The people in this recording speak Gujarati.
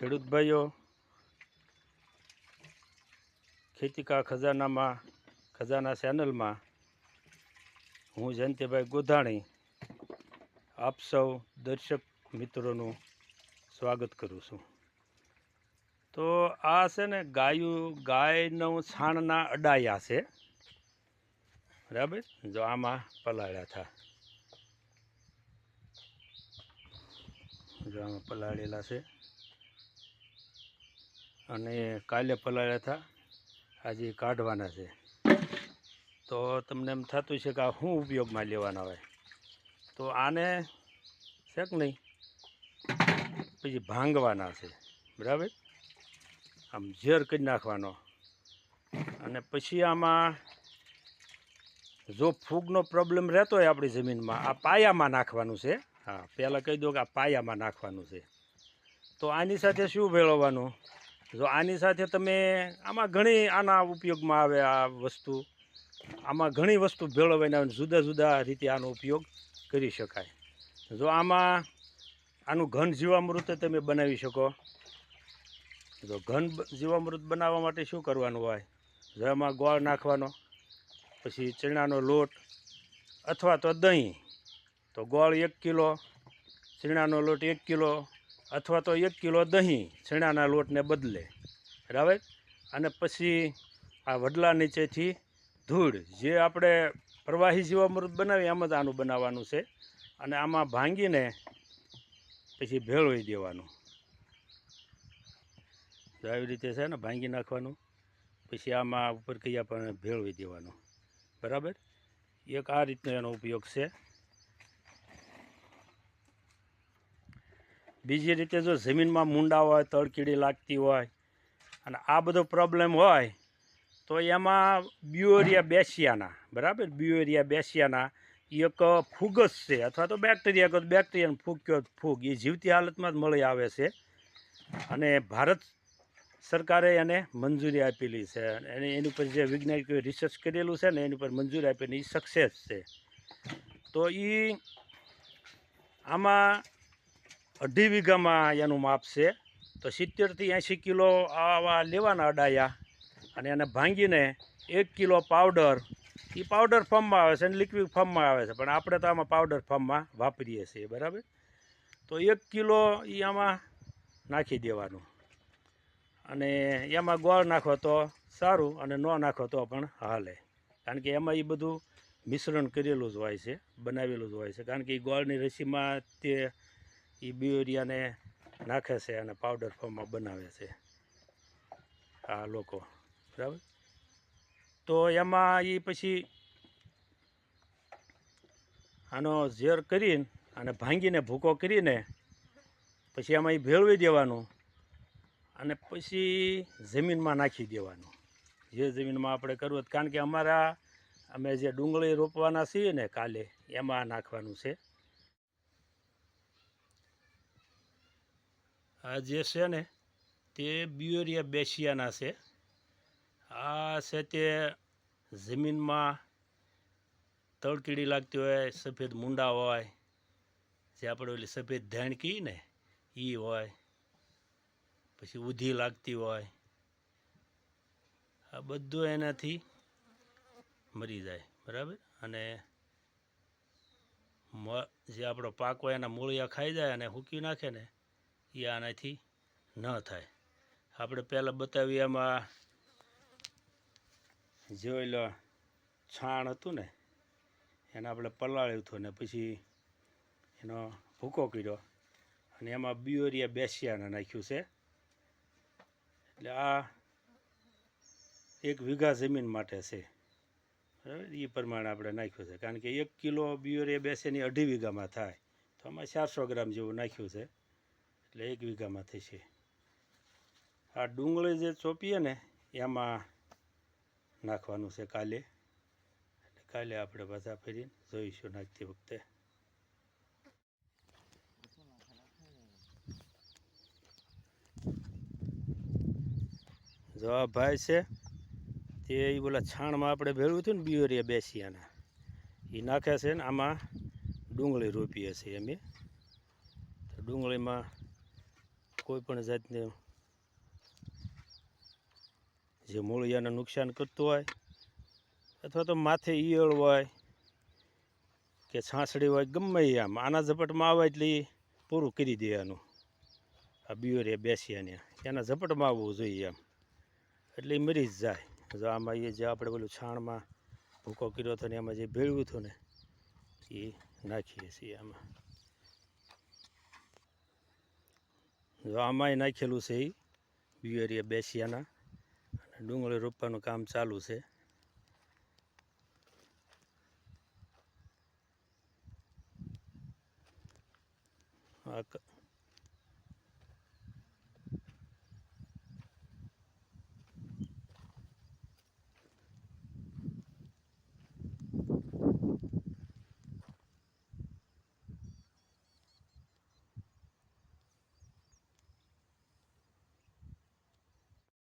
ખેડૂત ભાઈઓ, ખેતી કા ખજાનામાં, ખજાના ચેનલમાં હું જયંતિભાઈ ગોધાણી આપ સૌ દર્શક મિત્રોનું સ્વાગત કરું છું. તો આ છે ને ગાયું, ગાયનું છાણના અડાયા છે. બરાબર? જો આમાં પલાળ્યા હતા જો આમાં પલાળેલા છે. અને કાલે ફલાવ્યા હતા. આજે કાઢવાના છે. તો તમને એમ થતું છે કે આ શું ઉપયોગમાં લેવાના હોય? તો આને છે કે નહીં? પછી ભાંગવાના છે. બરાબર? આમ ઝેર કરી નાખવાનો. અને પછી આમાં જો ફૂગનો પ્રોબ્લેમ રહેતો હોય આપણી જમીનમાં, આ પાયામાં નાખવાનું છે. હા, પહેલાં કહી દો કે આ પાયામાં નાખવાનું છે. તો આની સાથે શું ભેળવવાનું? જો આની સાથે તમે આમાં ઘણી આના ઉપયોગમાં આવે આ વસ્તુ. આમાં ઘણી વસ્તુ ભેળવાઈને આવે જુદા જુદા રીતે આનો ઉપયોગ કરી શકાય. જો આમાં આનું ઘન જીવામૃત તમે બનાવી શકો. જો ઘન જીવામૃત બનાવવા માટે શું કરવાનું હોય? જો એમાં ગોળ નાખવાનો, પછી ચણાનો લોટ અથવા તો દહીં. તો ગોળ એક કિલો, ચણાનો લોટ એક કિલો અથવા તો એક કિલો દહીં ચણાના લોટને બદલે. બરાબર? અને પછી આ વડલા નીચેથી ધૂળ, જે આપણે પ્રવાહી જીવામૃત બનાવીએ એમ જ આનું બનાવવાનું છે. અને આમાં ભાંગીને પછી ભેળવી દેવાનું. તો આવી રીતે છે ને, ભાંગી નાખવાનું. પછી આમાં ઉપર કહીએ પણ ભેળવી દેવાનું. બરાબર? એક આ રીતનો એનો ઉપયોગ છે. બીજી રીતે જો જમીનમાં મૂંડા હોય તળકીડી લાગતી હોય અને આ બધો પ્રોબ્લેમ હોય, તો એમાં બ્યુએરિયા બેસિયાના, બરાબર? બ્યુએરિયા બેસિયાના એક ફૂગસ છે અથવા તો બેક્ટેરિયા કહો બેક્ટેરિયાનો ફૂગ તો ફૂગ. એ જીવતી હાલતમાં જ મળી આવે છે અને ભારત સરકારે એને મંજૂરી આપેલી છે અને એની ઉપર જે વૈજ્ઞાનિકોએ રિસર્ચ કરેલું છે ને એની ઉપર મંજૂરી આપેલી એ સક્સેસ છે. તો એ આમાં અઢી વીઘામાં એનું માપ છે. તો સિત્તેરથી એંશી કિલો આવા લેવાના અડાયા અને એને ભાંગીને એક કિલો પાવડર એ પાવડર ફોર્મમાં આવે છે અને લિક્વિડ ફોર્મમાં આવે છે. પણ આપણે તો આમાં પાવડર ફોર્મમાં વાપરીએ છીએ, બરાબર? તો એક કિલો એ આમાં નાખી દેવાનું. અને એમાં ગોળ નાખો તો સારું અને ન નાખો તો પણ હાલે. કારણ કે એમાં એ બધું મિશ્રણ કરેલું જ હોય છે, બનાવેલું જ હોય છે. કારણ કે એ ગોળની રસીમાં તે એ બિયોરિયાને નાખે છે અને પાવડર ફોર્મમાં બનાવે છે આ લોકો. બરાબર? તો એમાં એ પછી આનો ઝેર કરીને અને ભાંગીને ભૂકો કરીને પછી એમાં એ ભેળવી દેવાનું અને પછી જમીનમાં નાખી દેવાનું. જે જમીનમાં આપણે કરવું. કારણ કે અમારા અમે જે ડુંગળી રોપવાના છીએ ને કાલે, એમાં નાખવાનું છે. આ જે છે ને, તે બ્યુરિયા બેસિયાના છે. આ છે તે જમીનમાં તળકીડી લાગતી હોય, સફેદ મૂંડા હોય, જે આપણે ઓલી સફેદ ધેણ કહીએ ને એ હોય, પછી ઉધી લાગતી હોય. આ બધું એનાથી મરી જાય, બરાબર? અને જે આપણો પાક હોય એના મૂળિયા ખાઈ જાય અને હૂકી નાખે ને એ આનાથી ન થાય. આપણે પહેલાં બતાવીએ એમાં જોઈ લો, છાણ હતું ને, એને આપણે પલાળ્યું હતું ને પછી એનો ભૂકો કર્યો અને એમાં બિયોરિયા બેસિયાને નાખ્યું છે. એટલે આ એક વીઘા જમીન માટે છે. બરાબર? એ પ્રમાણે આપણે નાખ્યું છે. કારણ કે એક કિલો બિયોરિયા બેસીની અઢી વીઘામાં થાય. તો આમાં ચારસો ગ્રામ જેવું નાખ્યું છે. એટલે એક વીઘામાં થશે આ ડુંગળી જે ચોપીએ ને, એમાં નાખવાનું છે કાલે. એટલે કાલે આપણે પાછા ફરીને જોઈશું નાખતી વખતે. જો આ ભાઈ છે, તે એ બોલા છાણમાં આપણે ભેળવું થયું ને, બિયોરિયા બેસીયાના. એ નાખે છે ને, આમાં ડુંગળી રોપીએ છીએ અમે. તો ડુંગળીમાં કોઈ પણ જાતની જે મૂળિયાને નુકસાન કરતું હોય, અથવા તો માથે ઈયળ હોય કે છાંસડી હોય, ગમે આમ. આના ઝપટમાં આવે એટલે પૂરું કરી દેવાનું આ બિયોરે બેસ્યાને. એના ઝપટમાં આવવું જોઈએ એમ એટલે એ મરી જ જાય. જો આમાં એ જે આપણે પેલું છાણમાં ભૂકો કર્યો હતો ને એમાં જે ભેળવ્યું હતું ને એ નાખીએ છીએ આમાં. જો આમાંય નાખેલું છે એ. બિયોરિયા બેસિયાના. અને ડુંગળી રોપવાનું કામ ચાલુ છે. આ